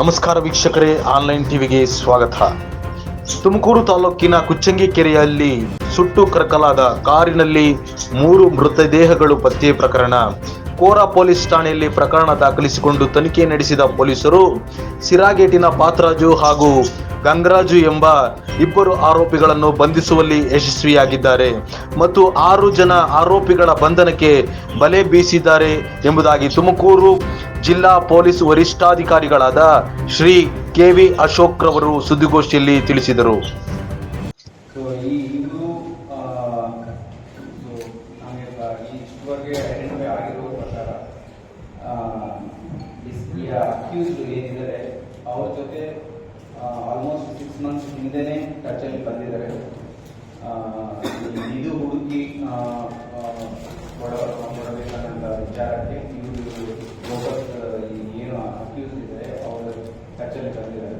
ನಮಸ್ಕಾರ ವೀಕ್ಷಕರೇ, ಆನ್ಲೈನ್ ಟಿವಿಗೆ ಸ್ವಾಗತ. ತುಮಕೂರು ತಾಲೂಕಿನ ಕುಚ್ಚಂಗಿ ಕೆರೆಯಲ್ಲಿ ಸುಟ್ಟು ಕರಕಲಾದ ಕಾರಿನಲ್ಲಿ ಮೂರು ಮೃತದೇಹಗಳು ಪತ್ತೆ ಪ್ರಕರಣ. ಕೋರ ಪೊಲೀಸ್ ಠಾಣೆಯಲ್ಲಿ ಪ್ರಕರಣ ದಾಖಲಿಸಿಕೊಂಡು ತನಿಖೆ ನಡೆಸಿದ ಪೊಲೀಸರು ಸಿರಾಗೇಟಿನ ಪಾತ್ರಾಜು ಹಾಗೂ ಗಂಗರಾಜು ಎಂಬ ಇಬ್ಬರು ಆರೋಪಿಗಳನ್ನು ಬಂಧಿಸುವಲ್ಲಿ ಯಶಸ್ವಿಯಾಗಿದ್ದಾರೆ ಮತ್ತು ಆರು ಜನ ಆರೋಪಿಗಳ ಬಂಧನಕ್ಕೆ ಬಲೆ ಬೀಸಿದ್ದಾರೆ ಎಂಬುದಾಗಿ ತುಮಕೂರು ಜಿಲ್ಲಾ ಪೊಲೀಸ್ ವರಿಷ್ಠಾಧಿಕಾರಿಗಳಾದ ಶ್ರೀ ಕೆ ವಿ ಅಶೋಕ್ ರವರು ಸುದ್ದಿಗೋಷ್ಠಿಯಲ್ಲಿ ತಿಳಿಸಿದರು. ಸೊ ಈ ಇದು ಆ, ಸೊ ನಮಗೆ ಈ ಇಷ್ಟುವರೆಗೆ ಐಡೆಂಟಿಫೈ ಆಗಿರೋ ಪ್ರಕಾರ ಆ, ಇಸ್- ಈ ಅಕ್ಯೂಸ್ಡ್ ಏನಿದ್ದಾರೆ ಅವ್ರ ಜೊತೆ ಆಲ್ಮೋಸ್ಟ್ ಸಿಕ್ಸ್ ಮಂತ್ಸ್ ಟಚಲ್ಲಿ ಬಂದಿದ್ದಾರೆ. ಇದು ಹುಡುಕಿ ಆ, ಆ, ಕೊಡ ವಿಚಾರಕ್ಕೆ ಇವರು ಲೋಕಸ್ ಏನು ಅಕ್ಯೂಸ್ ಇದ್ದಾರೆ ಅವರು ಚರ್ಚೆಯಲ್ಲಿ ಬಂದಿದ್ದಾರೆ.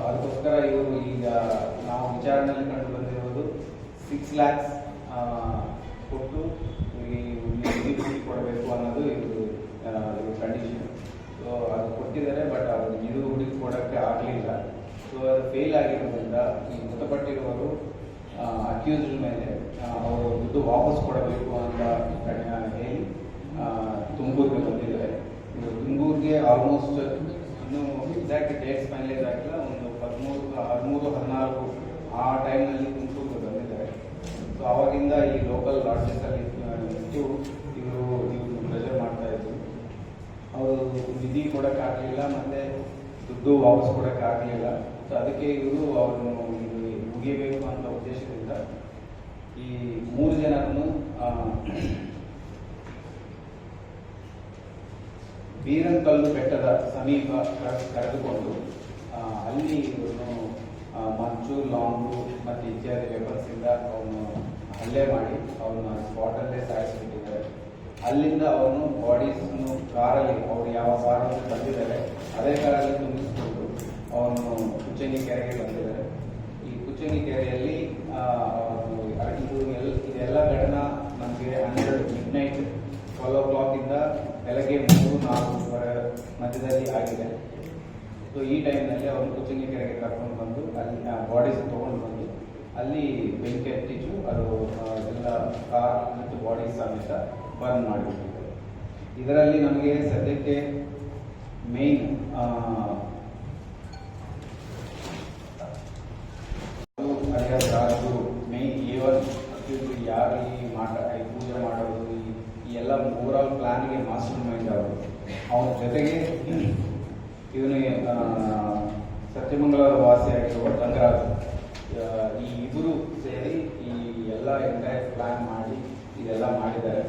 ಅದಕ್ಕೋಸ್ಕರ ಇವರು ಈಗ ನಾವು ವಿಚಾರಣೆಯಲ್ಲಿ ಕಂಡು ಬಂದಿರುವುದು ಸಿಕ್ಸ್ ಲ್ಯಾಕ್ಸ್ ಕೊಟ್ಟು ಇವರಿಗೆ ಕೊಡಬೇಕು ಅನ್ನೋದು ಇದು ಕಂಡೀಷನ್ ಸೊ ಅದು ಕೊಟ್ಟಿದ್ದಾರೆ ಬಟ್ ಅವರು ಇದು ಹುಡುಕಿ ಕೊಡೋಕ್ಕೆ ಆಗಲಿಲ್ಲ. ಸೊ ಅದು ಫೇಲ್ ಆಗಿರೋದ್ರಿಂದ ಈ ಮೃತಪಟ್ಟಿರುವವರು ಅಕ್ಯೂಸ್ಡ್ ಮೇಲೆ ಅವರು ದುಡ್ಡು ವಾಪಸ್ ಕೊಡಬೇಕು ಅಂತ ಹೇಳಿ ತುಮಕೂರಿಗೆ ಬಂದಿದ್ದಾರೆ. ಇದು ತುಮಕೂರಿಗೆ ಆಲ್ಮೋಸ್ಟ್ ಇನ್ನೂ ಎಕ್ಸಾಕ್ಟ್ ಡೇಟ್ಸ್ ಫೈನಲೈಸ್ ಆಗಿಲ್ಲ. ಒಂದು ಹದಿಮೂರು ಹದಿಮೂರು, ಹದಿನಾಲ್ಕು ಆ ಟೈಮ್ನಲ್ಲಿ ತುಮಕೂರಿಗೆ ಬಂದಿದ್ದಾರೆ. ಸೊ ಅವಾಗಿಂದ ಈ ಲೋಕಲ್ ಲಾಡ್ಜಸ್ಸಲ್ಲಿ ಇಟ್ಟು ಇವರು ಇವರು ಪ್ರೆಷರ್ ಮಾಡ್ತಾ ಇದ್ರು. ಅವರು ನಿಧಿ ಕೊಡೋಕ್ಕಾಗಲಿಲ್ಲ, ಮತ್ತೆ ದುಡ್ಡು ವಾಪಸ್ ಕೊಡೋಕ್ಕಾಗಲಿಲ್ಲ. ಸೊ ಅದಕ್ಕೆ ಇವರು ಅವರನ್ನು ಮುಗಿಯಬೇಕು ಅಂತ ಉದ್ದೇಶದಿಂದ ಈ ಮೂರು ಜನರನ್ನು ಬೀರಂಕಲ್ಲು ಬೆಟ್ಟದ ಸಮೀಪ ಕರೆದುಕೊಂಡು ಅಲ್ಲಿ ಇವರನ್ನು ಮಂಚು, ಲಾಂಗು ಮತ್ತು ಇತ್ಯಾದಿ ವೆಪನ್ಸ್ ಇಂದ ಅವನು ಹಲ್ಲೆ ಮಾಡಿ ಅವನ ಸ್ಪಾಟಲ್ಲೇ ಸಾಯಿಸಿಬಿಟ್ಟಿದ್ದಾರೆ. ಅಲ್ಲಿಂದ ಅವನು ಬಾಡೀಸ್ ಕಾರಲ್ಲಿ ಅವರು ಯಾವ ಕಾರಲ್ಲಿ ಬಂದಿದ್ದಾರೆ. ಅದೇ ಕಾರಲ್ಲಿ ತುಂಬಿಸಿಕೊಂಡು ಅವನು ಕುಚ್ಚಂಗಿ ಕೆರೆಗೆ ಬಂದಿದ್ದಾರೆ. ಈ ಕುಚ್ಚಂಗಿ ಕೆರೆಯಲ್ಲಿ ಇದು ಇದೆಲ್ಲ ಘಟನಾ ನಮಗೆ ಹನ್ನೆರಡು ಮಿಡ್ ನೈಟ್ ಟ್ವೆಲ್ ಓ ಇಂದ ಬೆಳಗ್ಗೆ ಮೂರು ನಾಲ್ಕೂವರೆ ಮಧ್ಯದಲ್ಲಿ ಆಗಿದೆ. ಸೊ ಈ ಟೈಮ್ನಲ್ಲಿ ಅವನು ಕುಚ್ಚಂಗಿ ಕೆರೆಗೆ ಕರ್ಕೊಂಡು ಬಂದು, ಅಲ್ಲಿ ಬಾಡೀಸ್ ತೊಗೊಂಡು ಬಂದು, ಅಲ್ಲಿ ಬೆಂಕಿ ಹತ್ತಿಟ್ಟು ಅದು ಎಲ್ಲ ಕಾರ್ ಮತ್ತು ಬಾಡಿ ಸಮೇತ ಬರ್ನ್ ಮಾಡಿಬಿಟ್ಟಿದ್ದಾರೆ. ಇದರಲ್ಲಿ ನಮಗೆ ಸದ್ಯಕ್ಕೆ ಮೇನ್ alias ರಾಜು ಮೇನ್ ಏವನ್ ಯಾರು ಈ ಮಾಟ ಈ ಪೂಜೆ ಮಾಡೋದು ಈ- ಈ ಎಲ್ಲ ಓವರಾಲ್ ಪ್ಲಾನ್ಗೆ ಮಾಸ್ಟರ್ ಮೈಂಡ್ ಅವರು ಅವ್ರ ಜೊತೆಗೆ ಇವನು ಸತ್ಯಮಂಗಲ ವಾಸಿಯಾಗಿರುವ ಗಂಗರಾಜ್ ಈ ಇಬ್ಬರು ಸೇರಿ ಈ ಎಲ್ಲ ಎಂಟೈರ್ ಪ್ಲಾನ್ ಮಾಡಿ ಇದೆಲ್ಲ ಮಾಡಿದ್ದಾರೆ.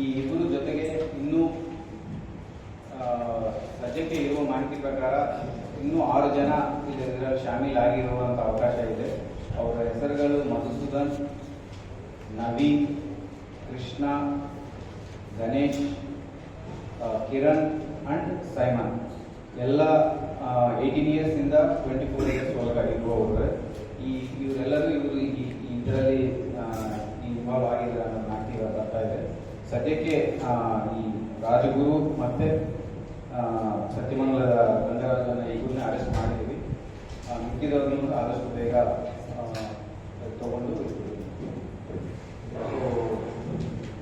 ಈ ಇಬ್ಬರು ಜೊತೆಗೆ ಇನ್ನೂ ಸದ್ಯಕ್ಕೆ ಇರುವ ಮಾಹಿತಿ ಪ್ರಕಾರ ಇನ್ನೂ ಆರು ಜನ ಇದರಲ್ಲಿ ಶಾಮೀಲ್ ಆಗಿರುವಂತ ಅವಕಾಶ ಇದೆ. ಅವರ ಹೆಸರುಗಳು ಮಧುಸೂದನ್, ನವೀನ್, ಕೃಷ್ಣ ಗಣೇಶ್ ಕಿರಣ್ ಅಂಡ್ ಸೈಮನ್. ಎಲ್ಲ ಏಯ್ಟೀನ್ ಇಯರ್ಸ್ ಇಂದ ಟ್ವೆಂಟಿ ಫೋರ್ ಇಯರ್ಸ್ ಒಳಗಡೆ ಇರುವವರು ಈ ಇವರೆಲ್ಲರೂ ಇವರು ಈ ಇದರಲ್ಲಿ ಇನ್ವಾಲ್ವ್ ಆಗಿದ್ದಾರೆ ಅನ್ನೋ ಮಾಹಿತಿ ಬರ್ತಾ ಇದೆ. ಸದ್ಯಕ್ಕೆ ಈ ರಾಜಗುರು ಮತ್ತೆ ಸತ್ಯಮಂಗಲದ ಗಂಗರಾಜನ ಇಬ್ಬರನ್ನ ಅರೆಸ್ಟ್ ಮಾಡಿದ್ದೀವಿ. ಮಿಕ್ಕಿದವ್ರನ್ನು ಆದಷ್ಟು ಬೇಗ ತಗೊಂಡು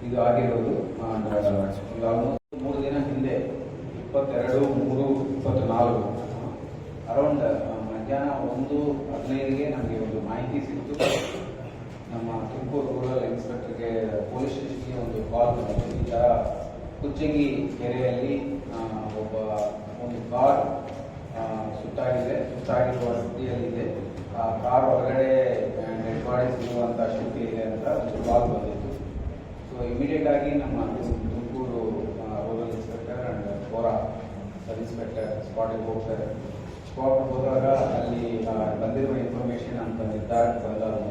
ಇದು ಆಗಿರೋದು ಮೂರು ದಿನ ಹಿಂದೆ, ಇಪ್ಪತ್ತೆರಡು, ಮೂರು, ಇಪ್ಪತ್ನಾಲ್ಕು ಅರೌಂಡ್ ಮಧ್ಯಾಹ್ನ ಒಂದು ಹದಿನೈದಿಗೆ ನಮಗೆ ಒಂದು ಮಾಹಿತಿ ಸಿಕ್ತು. ನಮ್ಮ ತುಮಕೂರು ರೂರಲ್ ಇನ್ಸ್ಪೆಕ್ಟರ್ಗೆ ಪೊಲೀಸ್ ಸ್ಟೇಷನ್ಗೆ ಒಂದು ಕಾಲ್ ಬಂದಿತ್ತು ಈ ಥರ ಕುಚ್ಚಂಗಿ ಕೆರೆಯಲ್ಲಿ ಒಬ್ಬ ಒಂದು ಕಾರ್ ಸುತ್ತಾಗಿದೆ, ಸುತ್ತಾಗಿರುವ ಸ್ಥಿತಿಯಲ್ಲಿದೆ. ಆ ಕಾರ್ ಒಳಗಡೆ ಡೆಡ್ ಬಾಡಿ ಸಿಗುವಂಥ ಶಕ್ತಿ ಇದೆ ಅಂತ ಒಂದು ಕಾಲ್ ಸೊ ಇಮಿಡಿಯೇಟ್ ಆಗಿ ನಮ್ಮ ತುಮ್- Tumakuru rural inspector and Kora sub inspector ಸ್ಪಾಟಿಗೆ ಹೋಗ್ತಾರೆ. ಸ್ಪಾಟ್ ಹೋದಾಗ ಅಲ್ಲಿ ಬಂದಿರುವ ಇನ್ಫಾರ್ಮೇಶನ್ ಅಂತ ನಿರ್ಧಾರ ಬಂದಾಗ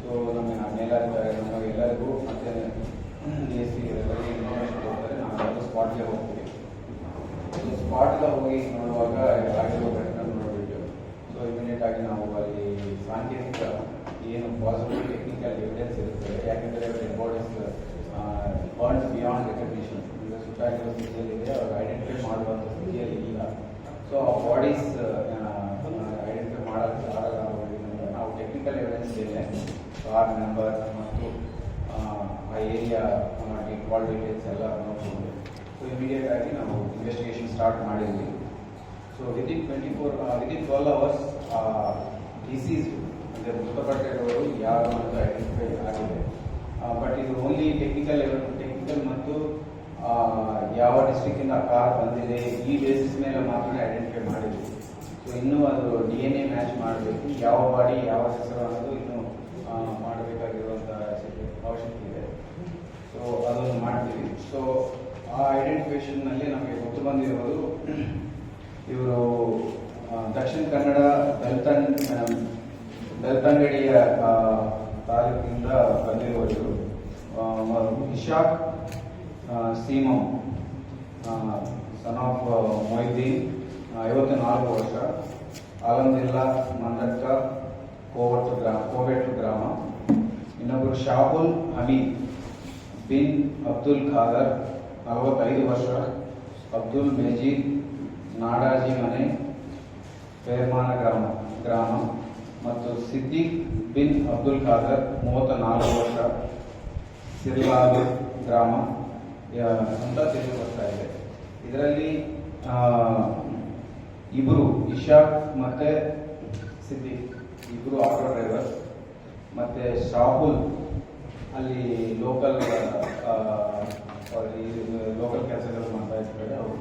ಸೊ ನಮ್ಮ ಮೇಲಾಧಿಕಾರಿ ಎಲ್ಲರಿಗೂ ಮತ್ತೆ ಡಿ ಎಸ್ ಪಿ ಎಲ್ಲರಿಗೂ ಇನ್ಫಾರ್ಮೇಶನ್ ಕೊಡ್ತಾರೆ. ನಾವು ಸ್ಪಾಟ್ಗೆ ಹೋಗ್ತೀವಿ. ಸ್ಪಾಟ್ಗೆ ಹೋಗಿ ನೋಡುವಾಗ ಆಗಿರೋ ಘಟನೆ ನೋಡಿಬಿಟ್ಟು ಸೊ ಇಮಿಡಿಯೇಟ್ ಆಗಿ ನಾವು ಅಲ್ಲಿ ಸಾಂಕೇತಿಕ ಏನು ಪಾಸಿಟಿವ್ ಟೆಕ್ನಿಕಲ್ ಎವಿಡೆನ್ಸ್ ಇರುತ್ತೆ ಯಾಕೆಂದರೆ ಅವರ ಇಂಪಾರ್ಟೆನ್ಸ್ ಬರ್ನ್ಸ್ ಬಿಯಾಂಡ್ ರೆಕಗ್ನಿಷನ್ ಈಗ ಸುತ್ತಾಗಿರೋ ಸ್ಥಿತಿಯಲ್ಲಿದೆ ಅವ್ರು ಐಡೆಂಟಿಫೈ ಮಾಡುವಂಥ ಸ್ಥಿತಿಯಲ್ಲಿ ಇಲ್ಲ. ಸೊ ಆ ಬಾಡೀಸ್ ಐಡೆಂಟಿಫೈ ಮಾಡೋಕ್ಕೆ ಆಗಲ್ಲ ನಾವು ಟೆಕ್ನಿಕಲ್ ಎವಿಡೆನ್ಸ್ ಇದೆ ಕಾರ್ ನಂಬರ್ ಮತ್ತು, ಆ ಏರಿಯಾ ಕಾಲ್ ಡೀಟೇಲ್ಸ್ ಎಲ್ಲ ನೋಡ್ಕೊಂಡು ಸೊ ಇಮಿಡಿಯೇಟ್ ಆಗಿ ನಾವು ಇನ್ವೆಸ್ಟಿಗೇಷನ್ ಸ್ಟಾರ್ಟ್ ಮಾಡಿದ್ವಿ. So within twenty four within twelve hours deceased ಅಂದರೆ ಮೃತಪಟ್ಟಿರೋರು ಯಾರು ಅಂತ ಐಡೆಂಟಿಫೈ ಆಗಿದೆ. ಬಟ್ ಇದು ಓನ್ಲಿ ಟೆಕ್ನಿಕಲ್ ಟೆಕ್ನಿಕಲ್ ಮತ್ತು ಯಾವ ಡಿಸ್ಟ್ರಿಕ್ಟಿಂದ ಕಾರ್ ಬಂದಿದೆ ಈ ಬೇಸಿಸ್ ಮೇಲೆ ಮಾತ್ರ ಐಡೆಂಟಿಫೈ ಮಾಡಿದ್ವಿ ಸೊ ಇನ್ನೂ ಅದು ಡಿ ಎನ್ ಎ ಮ್ಯಾಚ್ ಮಾಡಬೇಕು ಯಾವ ಬಾಡಿ ಯಾವ ಹೆಸರು ಅನ್ನೋದು ಇನ್ನೂ ಮಾಡಬೇಕಾಗಿರುವಂಥ ಅವಶ್ಯಕತೆ ಇದೆ. ಸೊ ಅದನ್ನು ಮಾಡ್ತೀವಿ. ಸೊ ಆ ಐಡೆಂಟಿಫಿಕೇಶನ್ನಲ್ಲಿ ನಮಗೆ ಗೊತ್ತು ಬಂದಿರೋದು ಇವರು ದಕ್ಷಿಣ ಕನ್ನಡ ಆ, ಬೆಳ್ತಂಗಡಿಯ ತಾಲೂಕಿನಿಂದ ಬಂದಿರುವವರು ಇಶಾಕ್ ಸೀಮಂ ಸನ್ ಆಫ್ ಮೊಯ್ದೀನ್ ಐವತ್ತು ನಾಲ್ಕು ವರ್ಷ ಆಲಂದಿಲ್ಲಾ ಮಂದಕ್ಕ ಕೋವಟ್ಟು ಗ್ರಾಮ ಕೋವೆಟ್ಟು ಗ್ರಾಮ. ಇನ್ನೊಬ್ಬರು ಶಾಹುಲ್ ಹಮೀದ್ ಬಿನ್ ಅಬ್ದುಲ್ ಖಾದರ್, ನಲವತ್ತೈದು ವರ್ಷ, ಅಬ್ದುಲ್ ಮೇಜೀದ್ ನಾಡಾಜಿ ಮನೆ, ಪೇರ್ಮಾನ ಗ್ರಾಮ ಗ್ರಾಮ. ಮತ್ತು ಸಿದ್ದಿಕ್ ಬಿನ್ ಅಬ್ದುಲ್ ಖಾದರ್ ಮೂವತ್ತ ನಾಲ್ಕು ವರ್ಷ ಸಿರ್ಲಾಲ್ ಗ್ರಾಮ ಅಂತ ತಿಳಿದು ಇದೆ. ಇದರಲ್ಲಿ ಇಬ್ಬರು ಇಶಾಕ್ ಮತ್ತೆ ಸಿದ್ದಿಕ್, ಇಬ್ರು ಆಟೋ ಡ್ರೈವರ್ ಮತ್ತೆ ಶಾಹುಲ್ ಅಲ್ಲಿ ಲೋಕಲ್ ಲೋಕಲ್ ಕೆಲಸಗಳು ಮಾಡ್ತಾ ಇರ್ತಾರೆ. ಅವರು